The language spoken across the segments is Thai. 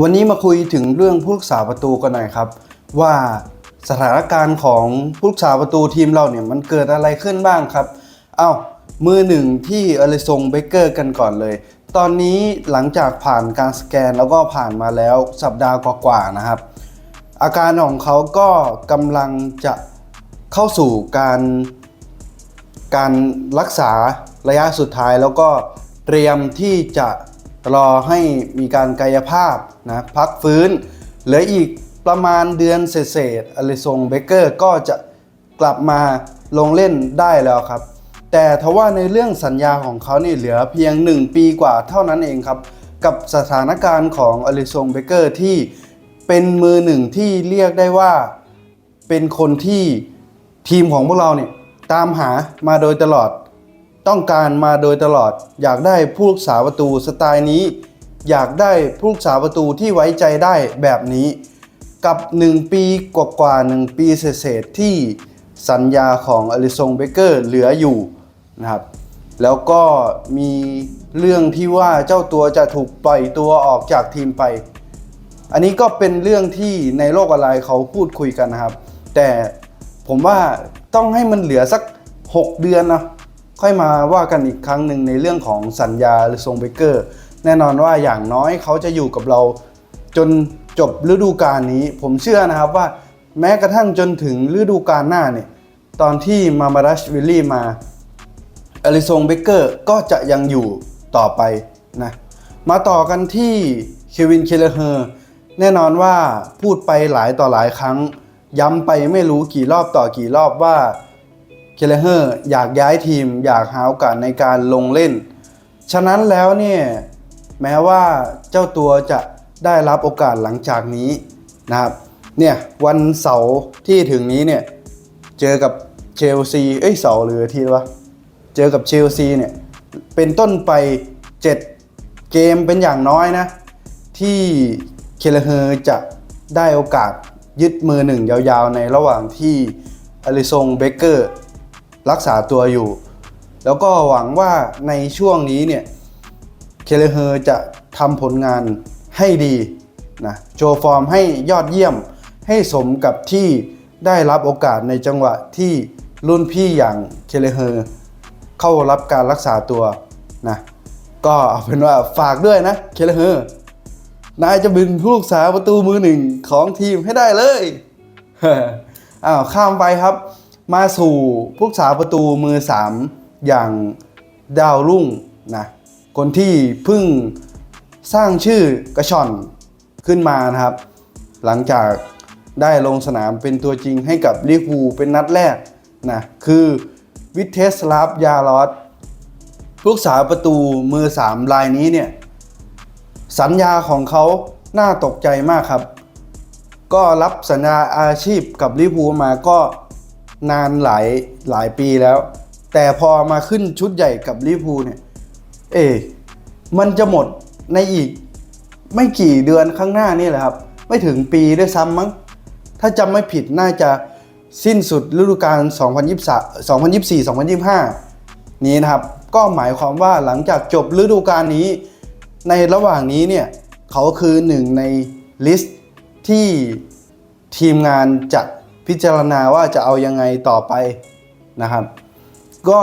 วันนี้มาคุยถึงเรื่องผู้รักษาประตูกันหน่อยครับ ว่าสถานการณ์ของผู้รักษาประตูทีมเราเนี่ยมันเกิดอะไรขึ้นบ้างครับ เอ้ามือหนึ่งที่อเลซงเบเกอร์กันก่อนเลย ตอนนี้หลังจากผ่านการสแกนแล้วก็ผ่านมาแล้วสัปดาห์กว่าๆนะครับ อาการของเขาก็กำลังจะเข้าสู่การ การรักษาระยะสุดท้ายแล้วก็เตรียมที่จะ รอให้มีการกายภาพนะพักฟื้นเหลืออีกประมาณเดือนเศษๆอลิซงเบเกอร์ก็จะกลับมาลงเล่นได้แล้วครับ แต่ทว่าในเรื่องสัญญาของเขานี่เหลือเพียง 1 ปีกว่าเท่านั้นเองครับ กับสถานการณ์ของอลิซงเบเกอร์ที่เป็นมือหนึ่งที่เรียกได้ว่าเป็นคนที่ทีมของพวกเราเนี่ยตามหามาโดยตลอด ต้องการมาโดยตลอด อยากได้ผู้รักษาประตูสไตล์นี้ อยากได้ผู้รักษาประตูที่ไว้ใจได้แบบนี้ กับ 1 ปีกว่าๆ1ปีเศษที่สัญญาของอลิซงเบเกอร์เหลืออยู่นะครับแล้วก็มีเรื่องที่ว่าเจ้าตัวจะถูกปล่อยตัวออกจากทีมไป อันนี้ก็เป็นเรื่องที่ในโลกออนไลน์เขาพูดคุยกันนะครับ แต่ผมว่าต้องให้มันเหลือสัก 6 เดือนนะ ค่อยมาว่ากันอีกครั้งหนึ่งในเรื่องของสัญญาหรือทรงเบเกอร์ แน่นอนว่าอย่างน้อยเขาจะอยู่กับเรา จนจบฤดูกาลนี้ ผมเชื่อนะครับว่าแม้กระทั่งจนถึงฤดูกาลหน้าเนี่ยตอนที่มามารัชวิลลี่มาอลิซงเบเกอร์ก็จะยังอยู่ต่อไปนะมาต่อกันที่เควินเคเลเฮอร์แน่นอนว่าพูดไปหลายต่อหลายครั้ง ย้ำไปไม่รู้กี่รอบต่อกี่รอบว่า เคเลเฮอร์อยากย้ายทีมอยากหาโอกาสในการลงเล่น ฉะนั้นแล้วเนี่ยแม้ว่าเจ้าตัวจะได้รับโอกาสหลังจากนี้นะครับเนี่ยวันเสาร์ที่ถึงนี้เนี่ยเจอกับเชลซีเอ้ยเสาร์หรือทีวะเจอกับเชลซีเนี่ยเป็นต้นไป 7 เกมเป็นอย่างน้อยนะ ที่เคเลเฮอร์จะได้โอกาสยึดมือหนึ่งยาวๆในระหว่างที่อลิซงเบเกอร์ รักษาตัวอยู่ แล้วก็หวังว่าในช่วงนี้เนี่ยเคเลเฮอร์จะทำผลงานให้ดีนะโชว์ฟอร์มให้ยอดเยี่ยม ให้สมกับที่ได้รับโอกาสในจังหวะที่รุ่นพี่อย่างเคเลเฮอร์เข้ารับการรักษาตัวนะก็เอาเป็นว่าฝากด้วยนะเคเลเฮอร์นายจะเป็นผู้รักษาประตูมือหนึ่งของทีมให้ได้เลยอ้าวข้ามไปครับ มาสู่ผู้รักษาวประตูมือ 3 อย่างดาวรุ่งนะคนที่เพิ่งสร้างชื่อกระชอนขึ้นมานะครับ หลังจากได้ลงสนามเป็นตัวจริงให้กับลิเวอร์พูเป็นนัดแรกนะคือวิเทสลาฟยาลอสผู้รักษาวประตูมือ 3 รายนี้เนี่ย สัญญาของเขาน่าตกใจมากครับ ก็รับสัญญาอาชีพกับลิเวอร์พูมาก็ นานหลายหลายปีแล้ว แต่พอมาขึ้นชุดใหญ่กับลิพูเนี่ย เอ๊ะมันจะหมดในอีกไม่กี่เดือนข้างหน้านี่แหละครับ ไม่ถึงปีด้วยซ้ำมั้ง ถ้าจำไม่ผิดน่าจะสิ้นสุดฤดูกาล 2023 2024นี้นะครับ ก็หมายความว่าหลังจากจบฤดูกาลนี้ ในระหว่างนี้เนี่ย เขาคือหนึ่งในลิสต์ที่ทีมงานจะ พิจารณาว่าจะเอายังไงต่อไปนะครับ ก็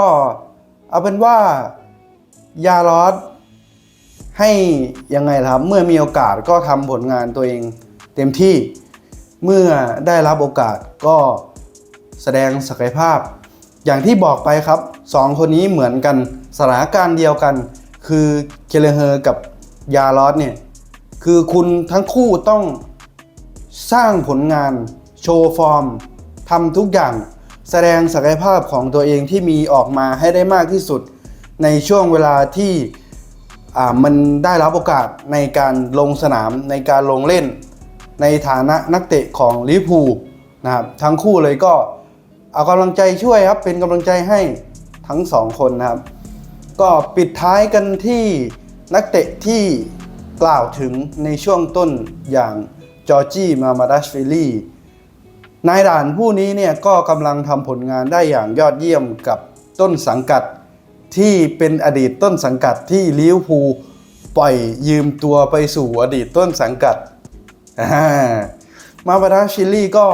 เอาเป็นว่ายาลอสให้ยังไงครับ เมื่อมีโอกาสก็ทำผลงานตัวเองเต็มที่เมื่อได้รับโอกาสก็แสดงศักยภาพ อย่างที่บอกไปครับสองคนนี้เหมือนกันสถานการณ์เดียวกัน คือเคเลเฮอร์กับยาลอสเนี่ยคือคุณทั้งคู่ต้องสร้างผลงาน โชว์ฟอร์มทำทุกอย่างแสดงศักยภาพของตัวเองที่มีออกมาให้ได้มากที่สุด ในช่วงเวลาที่มันได้รับโอกาสในการลงสนามในการลงเล่น ในฐานะนักเตะของลิเวอร์พูลนะครับทั้งคู่เลยก็เอากำลังใจช่วยครับเป็นกำลังใจให้ทั้งสองคนนะครับ ก็ปิดท้ายกันที่นักเตะที่กล่าวถึงในช่วงต้นอย่างจอร์จี้มามาดัชฟิลลี่ นายด่านผู้นี้เนี่ยก็กำลังทำผลงานได้อย่างยอดเยี่ยมกับต้นสังกัดที่เป็นอดีตต้นสังกัดที่ลิเวอร์พูลปล่อยยืมตัวไปสู่อดีตต้นสังกัด มาบาดาชิลลี่ก็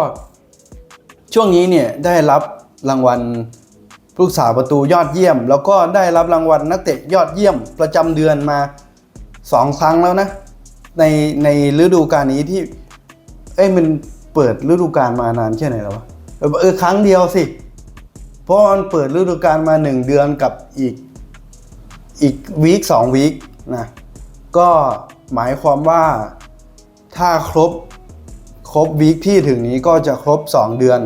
ช่วงนี้เนี่ยได้รับรางวัลผู้รักษาประตูยอดเยี่ยม แล้วก็ได้รับรางวัลนักเตะยอดเยี่ยมประจำเดือนมาสองครั้งแล้วนะ ในในฤดูกาลนี้ที่ เอ้ยมัน เปิดฤดูกาลมานานแค่ไหนแล้ววะเออครั้งเดียวสิ เพราะมันเปิดฤดูกาลมาหนึ่งเดือนกับอีกอีกวีคสองวีคนะก็หมายความว่าถ้าครบครบวีคที่ถึงนี้ก็จะครบ 2 เดือน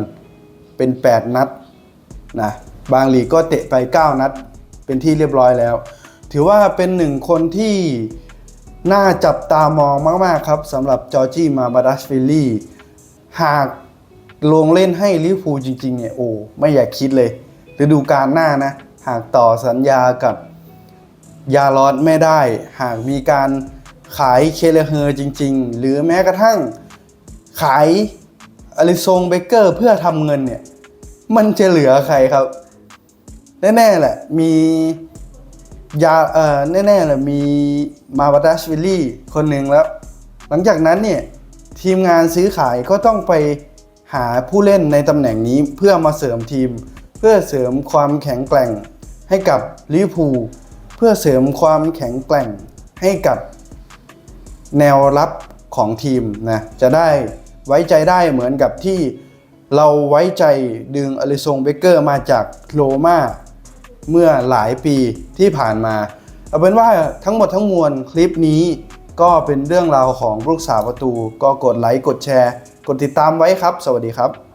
เป็น 8 นัดนะบางลีกก็เตะไป 9 นัด เป็นที่เรียบร้อยแล้ว ถือว่าเป็นหนึ่งคนที่น่าจับตามองมาก ๆ ครับสำหรับจอร์จี้มาบาดัสฟิลลี่ หากลงเล่นให้ลิเวอร์พูลจริงๆเนี่ยโอ้ไม่อยากคิดเลยฤดูกาลหน้านะ หากต่อสัญญากับยาลอดไม่ได้ หากมีการขายเคเลเฮอร์จริง ๆ หรือแม้กระทั่งขายอลิซงเบเกอร์เพื่อทำเงินเนี่ย มันจะเหลือใครครับ แน่ๆแหละมียาเอ่อแน่ๆแหละมีมาบาดัชวิลลี่คนหนึ่งแล้ว หลังจากนั้นเนี่ย ทีมงานซื้อขายก็ต้องไปหาผู้เล่นในตำแหน่งนี้เพื่อมาเสริมทีม เพื่อเสริมความแข็งแกร่งให้กับลิเวอร์พูลเพื่อเสริมความแข็งแกร่งให้กับแนวรับของทีมนะจะได้ไว้ใจได้เหมือนกับที่เราไว้ใจดึงอลิซงเบเกอร์มาจากโรมาเมื่อหลายปีที่ผ่านมา เอาเป็นว่าทั้งหมดทั้งมวลคลิปนี้ ก็เป็นเรื่องราวของลูกสาประตู ก็กดไลค์กดแชร์ กดติดตามไว้ครับ สวัสดีครับ